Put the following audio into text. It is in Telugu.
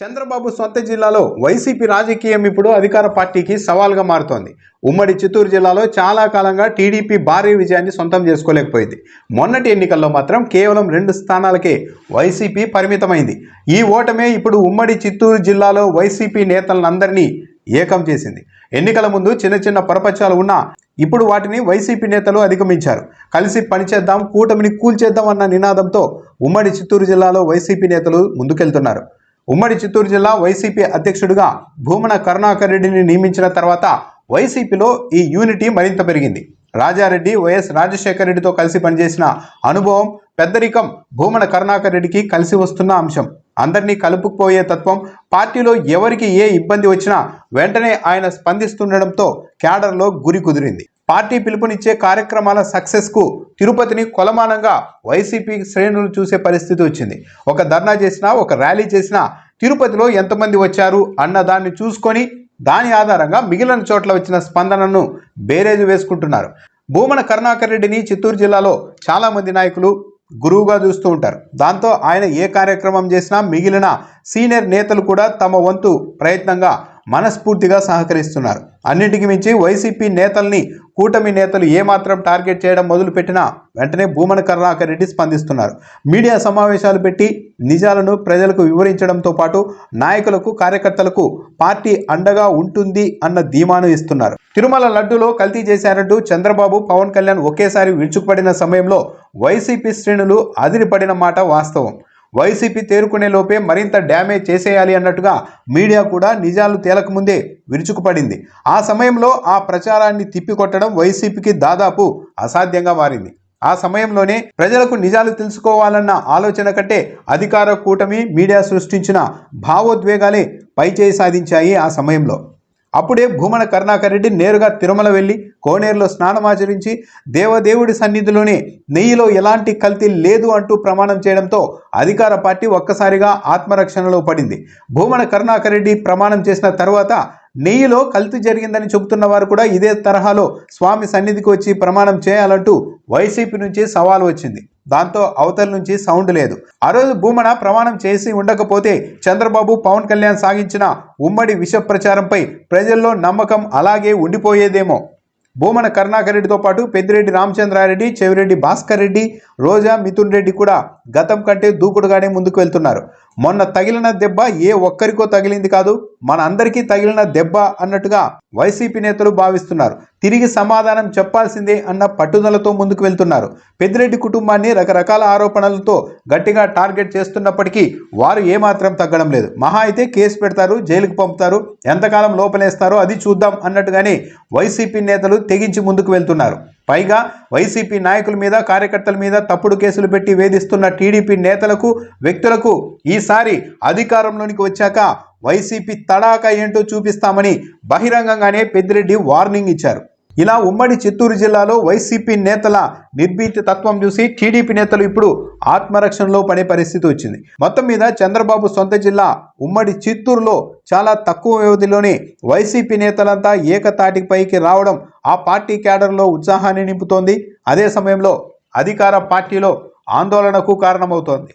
చంద్రబాబు సొంత జిల్లాలో వైసీపీ రాజకీయం ఇప్పుడు అధికార పార్టీకి సవాల్గా మారుతోంది. ఉమ్మడి చిత్తూరు జిల్లాలో చాలా కాలంగా టీడీపీ భారీ విజయాన్ని సొంతం చేసుకోలేకపోయింది. మొన్నటి ఎన్నికల్లో మాత్రం కేవలం రెండు స్థానాలకే వైసీపీ పరిమితమైంది. ఈ ఓటమే ఇప్పుడు ఉమ్మడి చిత్తూరు జిల్లాలో వైసీపీ నేతలందరినీ ఏకం చేసింది. ఎన్నికల ముందు చిన్న చిన్న పరపచాలు ఉన్నా ఇప్పుడు వాటిని వైసీపీ నేతలు అధిగమించారు. కలిసి పనిచేద్దాం కూటమిని కూల్చేద్దాం అన్న నినాదంతో ఉమ్మడి చిత్తూరు జిల్లాలో వైసీపీ నేతలు ముందుకెళ్తున్నారు. ఉమ్మడి చిత్తూరు జిల్లా వైసీపీ అధ్యక్షుడిగా భూమన కరుణాకర్ రెడ్డిని నియమించిన తర్వాత వైసీపీలో ఈ యూనిటీ మరింత పెరిగింది. రాజారెడ్డి వైఎస్ రాజశేఖర రెడ్డితో కలిసి పనిచేసిన అనుభవం పెద్దరికం భూమన కరుణాకర్ రెడ్డికి కలిసి వస్తున్న అంశం. అందరినీ కలుపుకుపోయే తత్వం పార్టీలో ఎవరికి ఏ ఇబ్బంది వచ్చినా వెంటనే ఆయన స్పందిస్తుండడంతో క్యాడర్లో గురి కుదిరింది. పార్టీ పిలుపునిచ్చే కార్యక్రమాల సక్సెస్కు తిరుపతిని కొలమానంగా వైసీపీ శ్రేణులు చూసే పరిస్థితి వచ్చింది. ఒక ధర్నా చేసినా ఒక ర్యాలీ చేసినా తిరుపతిలో ఎంతమంది వచ్చారు అన్న దాన్ని చూసుకొని దాని ఆధారంగా మిగిలిన చోట్ల వచ్చిన స్పందనను బేరేజు వేసుకుంటున్నారు. భూమన కరుణాకర్ రెడ్డిని చిత్తూరు జిల్లాలో చాలామంది నాయకులు గురువుగా చూస్తూ ఉంటారు. దాంతో ఆయన ఏ కార్యక్రమం చేసినా మిగిలిన సీనియర్ నేతలు కూడా తమ వంతు ప్రయత్నంగా మనస్ఫూర్తిగా సహకరిస్తున్నారు. అన్నిటికి మించి వైసీపీ నేతల్ని కూటమి నేతలు ఏమాత్రం టార్గెట్ చేయడం మొదలుపెట్టినా వెంటనే భూమన కరుణాకర్ రెడ్డి స్పందిస్తున్నారు. మీడియా సమావేశాలు పెట్టి నిజాలను ప్రజలకు వివరించడంతో పాటు నాయకులకు కార్యకర్తలకు పార్టీ అండగా ఉంటుంది అన్న ధీమాను ఇస్తున్నారు. తిరుమల లడ్డులో కల్తీ చేశారంటూ చంద్రబాబు పవన్ కళ్యాణ్ ఒకేసారి విరుచుకుపడిన సమయంలో వైసీపీ శ్రేణులు అదిరిపడిన మాట వాస్తవం. వైసీపీ తేరుకునే లోపే మరింత డ్యామేజ్ చేసేయాలి అన్నట్టుగా మీడియా కూడా నిజాలు తేలకముందే విరుచుకుపడింది. ఆ సమయంలో ఆ ప్రచారాన్ని తిప్పికొట్టడం వైసీపీకి దాదాపు అసాధ్యంగా మారింది. ఆ సమయంలోనే ప్రజలకు నిజాలు తెలుసుకోవాలన్న ఆలోచన కంటే అధికార కూటమి మీడియా సృష్టించిన భావోద్వేగాలే పైచేయి సాధించాయి ఆ సమయంలో. అప్పుడే భూమన కరుణాకర్ రెడ్డి నేరుగా తిరుమల వెళ్ళి కోనేరులో స్నానమాచరించి దేవదేవుడి సన్నిధిలోనే నెయ్యిలో ఎలాంటి కల్తీ లేదు అంటూ ప్రమాణం చేయడంతో అధికార పార్టీ ఒక్కసారిగా ఆత్మరక్షణలో పడింది. భూమన కరుణాకర్ రెడ్డి ప్రమాణం చేసిన తర్వాత నెయ్యిలో కల్తీ జరిగిందని చెబుతున్న వారు కూడా ఇదే తరహాలో స్వామి సన్నిధికి వచ్చి ప్రమాణం చేయాలంటూ వైసీపీ నుంచి సవాల్ వచ్చింది. దాంతో అవతల నుంచి సౌండ్ లేదు. ఆ రోజు భూమన ప్రమాణం చేసి ఉండకపోతే చంద్రబాబు పవన్ కళ్యాణ్ సాగించిన ఉమ్మడి విష ప్రచారంపై ప్రజల్లో నమ్మకం అలాగే ఉండిపోయేదేమో. భూమన కరుణాకర్ రెడ్డితో పాటు పెద్దిరెడ్డి రామచంద్రారెడ్డి చెవిరెడ్డి భాస్కర్ రెడ్డి రోజా మిథున్ రెడ్డి కూడా గతం కంటే దూకుడుగానే ముందుకు వెళ్తున్నారు. మొన్న తగిలిన దెబ్బ ఏ ఒక్కరికో తగిలింది కాదు. మన అందరికీ తగిలిన దెబ్బ అన్నట్టుగా వైసీపీ నేతలు భావిస్తున్నారు. తిరిగి సమాధానం చెప్పాల్సిందే అన్న పట్టుదలతో ముందుకు వెళ్తున్నారు. పెద్దిరెడ్డి కుటుంబాన్ని రకరకాల ఆరోపణలతో గట్టిగా టార్గెట్ చేస్తున్నప్పటికీ వారు ఏమాత్రం తగ్గడం లేదు. మహా అయితే కేసు పెడతారు జైలుకు పంపుతారు ఎంతకాలం లోపలేస్తారో అది చూద్దాం అన్నట్టుగానే వైసీపీ నేతలు తెగించి ముందుకు వెళ్తున్నారు. పైగా వైసీపీ నాయకుల మీద కార్యకర్తల మీద తప్పుడు కేసులు పెట్టి వేధిస్తున్న టీడీపీ నేతలకు వ్యక్తులకు ఈసారి అధికారంలోనికి వచ్చాక వైసీపీ తడాక ఏంటో చూపిస్తామని బహిరంగంగానే పెద్దిరెడ్డి వార్నింగ్ ఇచ్చారు. ఇలా ఉమ్మడి చిత్తూరు జిల్లాలో వైసీపీ నేతల నిర్భీతి తత్వం చూసి టీడీపీ నేతలు ఇప్పుడు ఆత్మరక్షణలో పడే పరిస్థితి వచ్చింది. మొత్తం మీద చంద్రబాబు సొంత జిల్లా ఉమ్మడి చిత్తూరులో చాలా తక్కువ వ్యవధిలోనే వైసీపీ నేతలంతా ఏకతాటిపైకి రావడం ఆ పార్టీ క్యాడర్లో ఉత్సాహాన్ని నింపుతోంది. అదే సమయంలో అధికార పార్టీలో ఆందోళనకు కారణమవుతోంది.